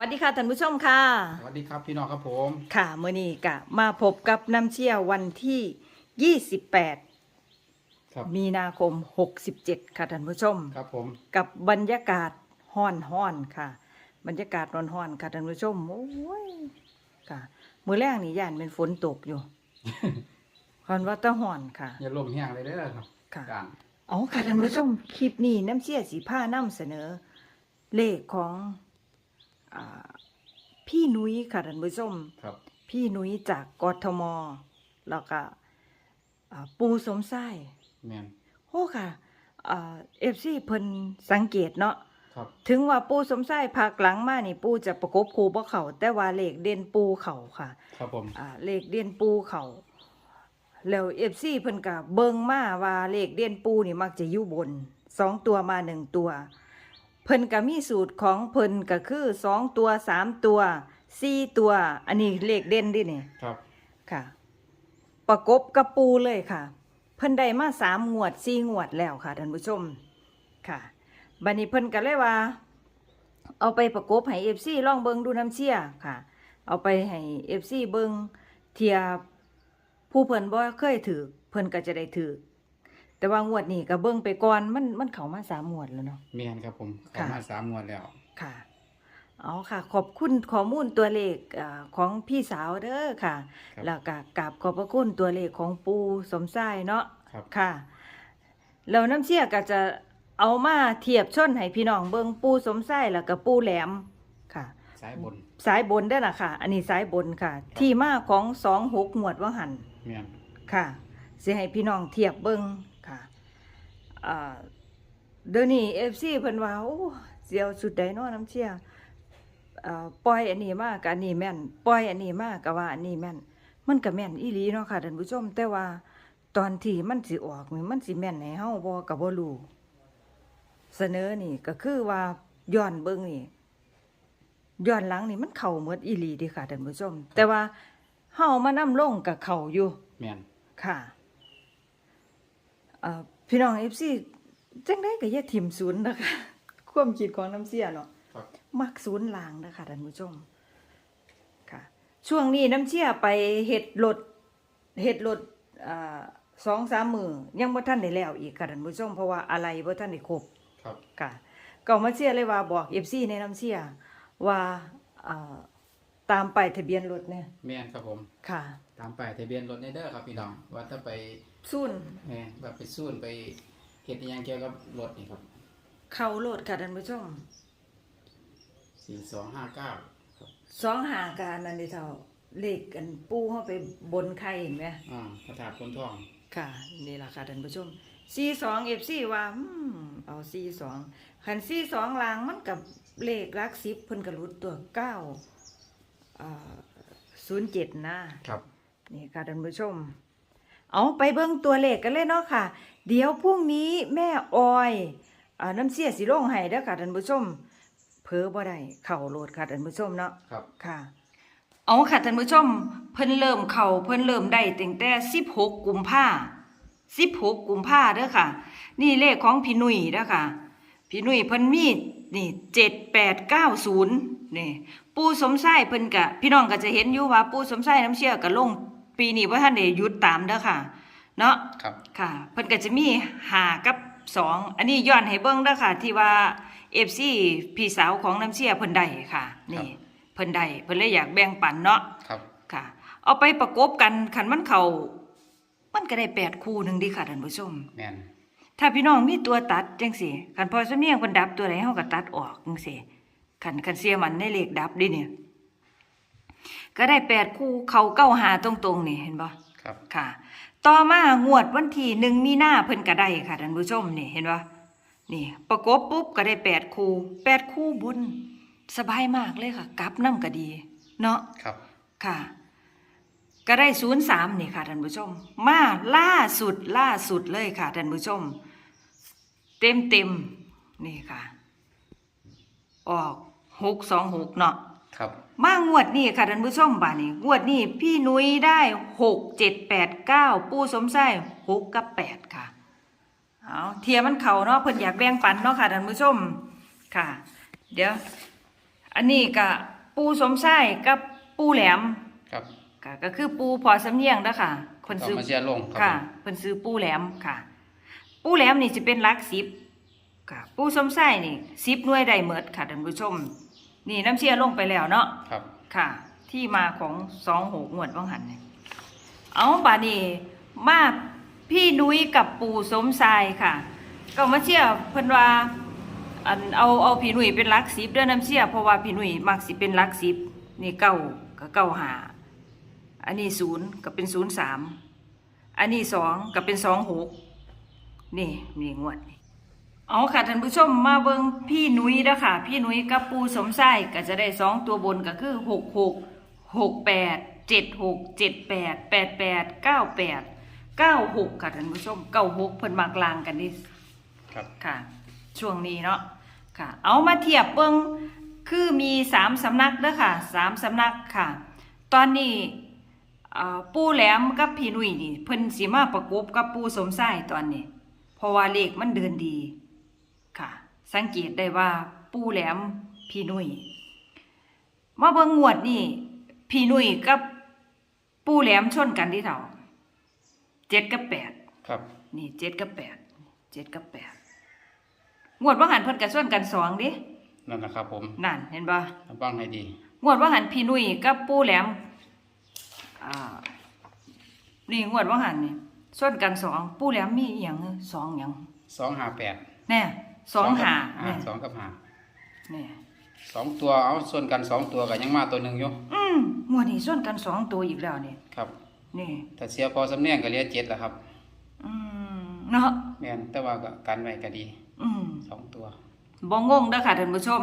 สวัสดีค่ะท่านผู้ชมค่ะ สวัสดีครับพี่น้องครับผมค่ะมื่อนี้กะมาพบกับน้ำเชี่ยววันที่ 28 ครับมีนาคม 67 ค่ะท่านผู้ชม ครับผมกับบรรยากาศห้อนห้อนๆค่ะ บรรยากาศร้อนห้อนๆค่ะท่านผู้ชมโอ้ยค่ะมือแรกนี่ย่านเป็นฝนตกอยู่คอนว่าแตะห้อนค่ะ อย่าลมแห้งเลยเด้อครับค่ะ การเอาค่ะท่านผู้ชมคลิปนี้น้ำเชี่ยสีผ้านำเสนอ เลขของ อาพี่นุ้ยค่ะท่านผู้ชมครับ พี่นุ้ยจากกทมแล้วก็อ่าปูสมไส้แมนโอ้ค่ะเอฟซีเพิ่นสังเกตเนาะ ครับ ถึงว่าปูสมไส้ภาคหลังมานี่ปูจะประกบคูบ่เขาแต่ว่าเลขเด่นปูเขาค่ะครับผม อ่าเลขเด่นปูเขาแล้วเอฟซีเพิ่นก็เบิ่งมาว่าเลขเด่นปูนี่มักจะอยู่บนสองตัวมาหนึ่งตัว เพิ่นก็มีสูตรของเพิ่นก็คือสองตัวสามตัวสี่ตัว อันนี้เลขเด่นดิเนี่ยครับ ค่ะ ประกบกับปูเลยค่ะ เพิ่นได้มาสามงวดสี่งวดแล้วค่ะท่านผู้ชมค่ะบัดนี้เพิ่นก็เลยว่า เอาไปประกบให้เอฟซีลองเบิงดูน้ำเชี่ยค่ะ เอาไปให้เอฟซีเบิงเทียผู้เพิ่นบ่เคยถือเพิ่นก็จะได้ถือ แต่ว่างวดนี้ก็เบิ่งไปก่อนมันมันเข้ามาสามงวดแล้วเนาะแมนครับผมค่ะเข้ามาสามงวดแล้ว ค่ะ เอาค่ะ ขอบคุณข้อมูลตัวเลขอาของพี่สาวเด้อค่ะ ครับ แล้วก็กราบขอบพระคุณตัวเลขของปูสมชายเนาะ ครับ ค่ะแล้วน้ำเชี่ยก็จะเอามาเทียบชนให้พี่น้องเบิงปูสมชายแล้วก็ปูแหลมค่ะ สายบนสายบนได้อล่ะค่ะ อันนี้สายบนค่ะ ที่มาของสองหกหมวดว่าหันแมนค่ะสิให้พี่น้องเทียบเบิงค่ะอ่า เดี๋ยวนี้เอฟซีเพิ่นว่าโอ้เสียวสุดใดเนาะน้ำเชี่ยอ่าปล่อยอันนี้มากกับอันนี้แม่นปล่อยอันนี้มากกับว่าอันนี้แม่น มันก็แม่นอีหลีเนาะค่ะท่านผู้ชม แต่ว่าตอนที่มันสิออกนี่มันสิแม่นให้เฮาบ่ก็บ่รู้เสนอนี่ก็คือว่าย้อนเบิ่งนี่ย้อนหลังนี่มันเข้าหมดอีหลีเดีค่ะท่านผู้ชม แต่ว่าเฮามานํลงกับเข้าอยู่ แมนค่ะเอ่อ พี่น้อง FC จังได้ก็อย่าถิ่มศูนย์นะคะ ความคิดของน้ำเสียเนาะครับ มักศูนย์ลางนะคะท่านผู้ชมค่ะ ช่วงนี้น้ำเชี่ยไปเห็ดรถเห็ดรถอ่าสองสามมือยังบ่ท่านได้แล้วอีกค่ะท่านผู้ชมเพราะว่าอะไรบ่ท่านได้ครบ ครับ ค่ะก็มาเชียร์เลยว่าบอก FC ในน้ำเชี่ยว่าอ่า ตามไปายทะเบียนรถเนี่ยแมนครับผม ค่ะตามป้ายทะเบียนรถในเด้อครับพี่น้อง ว่าถ้าไปซุ่นแหมแบบไปสู้นไปเฮ็ดอิหยังเกี่ยวกับรถนี่ครับ เข้ารถค่ะท่านผู้ชมสี่สองห้าเก้าครับสองหาการนั่นเดิเท่าเลขกันปูเข้าไปบนไข่เห็นไหมอ่าพระธาตุคนทอง ค่ะ นี่แหละค่ะท่านผู้ชมซีสองเอฟซีว่าอืมเอาซีสองขันซีสองลางมันกับเลขรักสิบเพิ่นกระลุดตัวเก้า ศูนย์เจ็ดนะครับนี่ค่ะท่านผู้ชม เอาไปเบิ่งตัวเลขกันเลยเนาะค่ะ เดี๋ยวพรุ่งนี้แม่ออยอาน้ำเสียสิลงให้เด้อค่ะท่านผู้ชมเพ้อบ่ได้เข้าโลดค่ะท่านผู้ชมเนาะครับค่ะ เอาค่ะท่านผู้ชม เพิ่นเริ่มเข้าเพิ่นเริ่มได้ตั้งแต่16กุมภา16กุมภาเด้อค่ะ นี่เลขของพี่หนุ่ยเด้อค่ะ พี่หนุ่ยเพิ่นมีนี่7890นี่ ปู่สมไส้เพิ่นก็พี่น้องก็จะเห็นอยู่ว่าปู่สมไส้น้ำเชื่อก็ลงปีนี้บ่ทันได้หยุดตามเด้อค่ะ เนาะครับ ค่ะเพิ่นก็จะมีหากับสองอันนี้ย้อนให้เบิ่งเด้อค่ะ ที่ว่าเอฟซีพี่สาวของน้ำเชียเพิ่นได้ค่ะ นี่เพิ่นได้เพิ่นเลยอยากแบ่งปันเนาะครับค่ะ เอาไปประกบกันคันมันเข้ามันก็ได้แปดคู่หนึงดีค่ะท่านผู้ชม แมนถ้าพี่น้องมีตัวตัดจังซี่คันพอสำเนียงเพิ่นดับตัวไหนเฮาก็ตัดออกจังซี่ คันคันเสียมันในเลขดับดิเนี่ย ก็ได้แปดคู่เข้าเก้าหาตรงๆนี่เห็นบ่ครับค่ะ ต่อมางวดวันที่หนึ่งมีนาเพิ่นก็ได้ค่ะท่านผู้ชมนี่เห็นปะนี่ ประกบปุ๊บก็ได้แปดคู่แปดคู่บุญสบายมากเลยค่ะ กลับน้ำก็ดี เนาะครับค่ะ ก็ได้ศูนย์สามนี่ค่ะท่านผู้ชม มาล่าสุดล่าสุดเลยค่ะท่านผู้ชม เต็มเต็มๆนี่ค่ะ ออก หกสองหกเนาะครับมางวดนี้ค่ะท่านผู้ชมบ่านี้งวดนี้พี่นุ้ยได้หกเจ็ดแปดเก้าปูสมไส้หกกับแปดค่ะเอาเทียมันเขาเนาะเพิ่นอยากแบ่งปันเนาะค่ะท่านผู้ชมค่ะ เดี๋ยว อันนี้ก็ปูสมไส้กับปูแหลมครับค่ะก็คือปูพอสำเนียงเด้อค่ะคนต่อซื้อมาเชียร์ลงครัค่ะผมเพิ่นซื้อปูแหลมค่ะ ปูแหลมนี่จะเป็นหลักสิบค่ะ ปูสมไส้นี่สิบหน่วยได้เมดค่ะท่านผู้ชม นี่น้ำเชียร์ลงไปแล้วเนาะครับ ค่ะ ที่มาของสองหกงวดว่างหันเนี่ยเอาบาดนี้มาพี่นุ้ยกับปู่สมชายค่ะ ก็มาเชียร์เพิ่นว่าอันเอาเอาพี่นุ้ยเป็นหลักสิบเด้อน้ำเชียร์เพราะว่าพี่นุ้ยมักสิเป็นหลักสิบนี่เก้าก็เก้าหาอันนี้ศูนย์ก็เป็นศูนย์สามอันนี้สองก็เป็นสองหกนี่นี่งวดนี่ เอาค่ะท่านผู้ชมมาเบิ่งพี่นุ้ยเด้อค่ะ พี่นุ้ยกับปูสมชายก็จะได้สองตัวบนก็คือหกหกหกแปดเจ็ดหกเจ็ดแปดแปดแปดเก้าแปดเก้าหกค่ะท่านผู้ชมเก้าหกเพิ่นมากลางกันนี่ครับค่ะ ช่วงนี้เนาะค่ะ เอามาเทียบเบิ้งคือมีสามสำนักเด้อค่ะสามสำนักค่ะ ตอนนี้เอ่อปู่แหลมกับพี่นุ่ยนี่เพิ่นสิมาประกบกับปู่สมชายตอนนี้เพราะว่าเลขมันเดินดีค่ะ สังเกตได้ว่าปู่แหลมพี่นุ่ยมาเบิ่งงวดนี่พี่นุ่ยกับปู่แหลมชนกันที่เท่าเจ็ดกับแปดครับ นี่เจ็ดกับแปดเจ็ดกับแปดงวดว่าหันเพิ่นกระส่วนกันสองดินั่นนะครับ ผมนั่นเห็นบ่ระวังให้ดีงวดว่าหันพี่นุ่ยกับปู่แหลมอ่านี่งวดว่าหันนี่ส่วนกันสองปู่แหลมมีอหย่างสองอย่างสองห้าแปด แน่สองหาอ่าแน่สองกับห้าแน่สองตัวเอาส่วนกันสองตัวกับยังมาตัวหนึ่งอยู่อืมงวดนี้ส่วนกันสองตัวอีกแล้วนี่ครับ นี่ถ้าเสียพอสำเนียงก็เหลียเจ็ดแหละครับอืมเนาะแม่นแต่ว่าก็กันไว้ก็ดีอืม สองตัว บ่งงเด้อค่ะท่านผู้ชม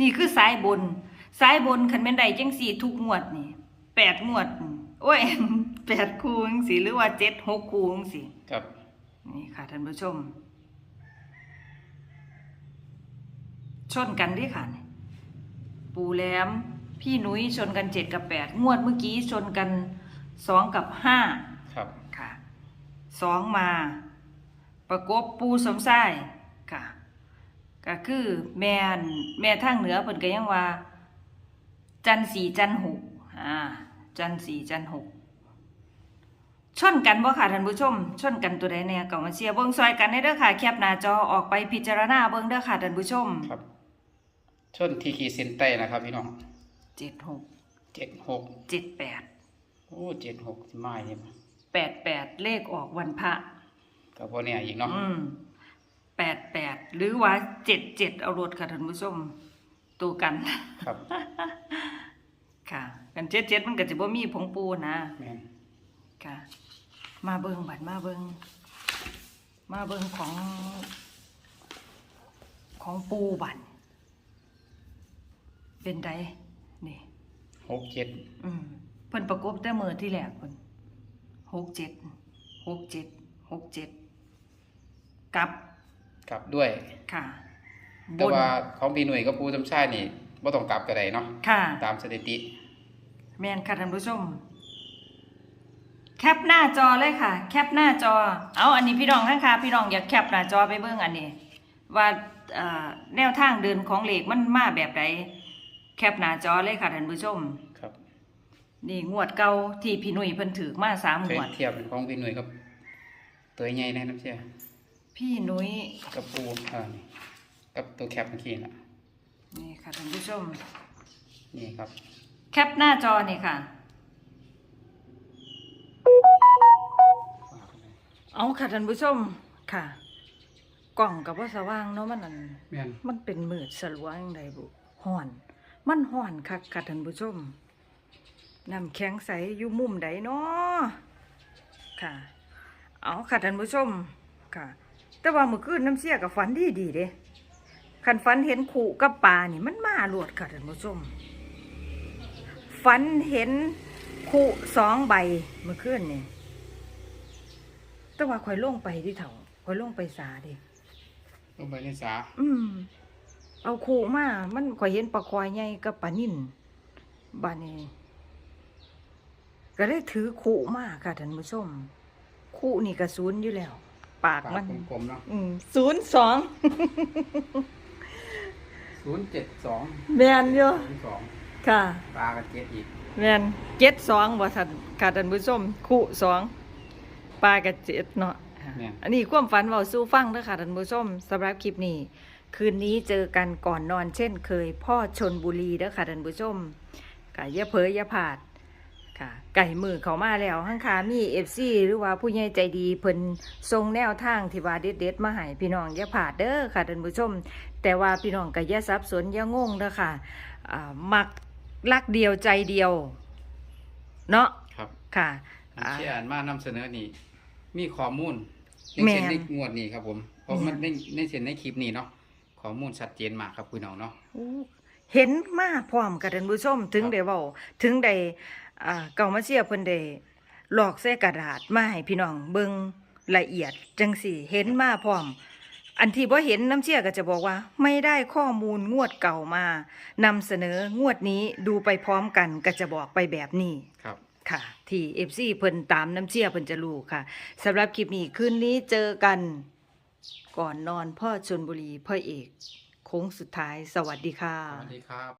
นี่คือสายบน สายบนคันแม่นใดจังสี่ทุกงวดนี่แปดงวดนี่โอ้ย แปดคูจังสี่หรือว่าเจ็ดหกคูจังสี่ครับ นี่ค่ะท่านผู้ชม ชนกันดิค่ะนี่ปูแหลม พี่หนุ้ยชนกันเจ็ดกับแปดงวดเมื่อกี้ชนกันสองกับห้าครับค่ะสองมา ประกบปูสมไส้ค่ะ ก็คือแม่นแม่ทางเหนือเพิ่นก็ยังว่า จันทร์สี่จันทร์หกอ่าจันทร์สี่จันทร์หกชนกันบ่ค่ะท่านผู้ชม ชนกันตัวใดแน่ก็มาเชียร์เบิ่งซอยกันได้เด้อค่ะ แคปหน้าจอออกไปพิจารณาเบิ่งเด้อค่ะท่านผู้ชมครับ ชนที่ขีดเส้นใต้นะครับพี่น้องเจ็ดหกเจ็ดหกเจ็ดแปดโอ้เจ็ดหกสิมาเนี่ยแปดแปดเลขออกวันพระก็พอเนี่ยอีกเนาะอืมแปดแปดหรือว่าเจ็ดเจ็ดเอารถค่ะท่านผู้ชมตัวกันครับ ค่ะ กันเจ็ดเจ็ดมันก็จะบ่มีผงปูนะแม่นค่ะ มาเบิงบัดมาเบิงมาเบิงของ ของปูบัน เป็นไดนี่หกเจ็ดอืมเพิ่นประกบแต่มือที่แรกเพิ่นหกเจ็ดหกเจ็ดหกเจ็ดกลับกลับด้วย ค่ะแต่ว่าของพี่หน่วยกับปูจำชาตินี่บ่ต้องกลับก็ได้เนาะค่ะ ตามสถิติ แมนค่ะท่านผู้ชม แคปหน้าจอเลยค่ะ แคปหน้าจอ เอาอันนี้พี่น้องข้างค่ะพี่น้องอยากแคปหน้าจอไปเบิ่งอันนี้ ว่าเอ่อแนวทางเดินของเหล็กมันมาแบบใด แคปหน้าจอเลยค่ะท่านผู้ชม ครับนี่งวดเก่าที่พี่หนุ่ยเพิ่นถือมาสามเคงยวด เทียบของพี่หน่วยกับ ตัวใหญ่แน่น้ำเชื่อพี่หนุ่ยกับปูอ่านี่กับตัวแคปเมื่อกี้น่ะนี่ค่ะท่านผู้ชม นี่ครับ แคปหน้าจอนี่ค่ะ เอาค่ะท่านผู้ชมค่ะ กล่องกับว่าสว่างเนาะมันอันแม่นมันเป็นมืดสลัวอย่างใดบุห่อน มันห่อนคักค่ะท่านผู้ชมน้ำแข็งใสอยู่มุมใดเนาะค่ะ เอาค่ะท่านผู้ชมค่ะ แต่ว่าเมื่อคืนน้ำเสียกับฝันดีดีๆเด้คันฝันเห็นขู่กับปลานี่มันมาหลวดค่ะท่านผู้ชมฝันเห็นขู่สองใบเมื่อคืนนี่แต่ว่าข่อยลงไปที่เถาข่อยลงไปสาเดิลงไปในสา อืม เอาขู่มา มันข่อยเห็นปลาควายใหญ่กับปลานิ่นบานนี้ก็เลยถือขู่มาค่ะท่านผู้ชมขู่นี่กระสุนอยู่แล้วปากปากมันกลมๆเนาะอืมศูนย์สองศูนย์เจ็ดสองแม่นอยู่ศูนย์สองค่ะปลากับเจ็ดอีกแม่นเจ็ดสองบ่ทันค่ะท่านผู้ชมคู่สองปลากับเจ็ดเนาะเนี่ยอันนี้ความฝันเว้าสู่ฟังเด้อค่ะท่านผู้ชมสำหรับคลิปนี้ คืนนี้เจอกันก่อนนอนเช่นเคย พ่อชนบุรีเด้อค่ะท่านผู้ชมก็อย่าเผยอย่าผาดค่ะไก่มือเขามาแล้วข้างขามี FC หรือว่าผู้ใหญ่ใจดีเพิ่นทรงแนวทางที่ว่าเด็ดๆมาให้พี่น้องอย่าผาดเด้อค่ะท่านผู้ชม แต่ว่าพี่น้องก็อย่าสับสนอย่างงเด้อค่ะอ่ามักรักเดียวใจเดียว เนาะครับค่ะอันอ่าที่อ่านมานำเสนอนี่มีข้อมูลในแม่เช่นนในงวดนี้ครับผมเพราะแม่นมันในในเช่นในคลิปนี้เนาะ ข้อมูลชัดเจนมากครับพี่น้องเนาะอู้เห็นมาพร้อมกับท่านผู้ชมถึงครับได้เว้าถึงได้อ่าเก่ามาเชียร์เพิ่นได้หลอกใส่กระดาษมาให้พี่น้องเบิ่งละเอียดจังสี่ เห็นมาพร้อม อันที่บ่เห็นน้ำเชี่ยก็จะบอกว่า ไม่ได้ข้อมูลงวดเก่ามานำเสนองวดนี้ดูไปพร้อมกันก็จะบอกไปแบบนี้ ครับ ค่ะที่ FC เพิ่นตามน้ำเชี่ยเพิ่นจะรู้ค่ะสำหรับคลิปนี้คืนนี้เจอกัน ก่อนนอนพ่อชนบุรีพ่อเอก โค้งสุดท้ายสวัสดีค่ะ สวัสดีครับ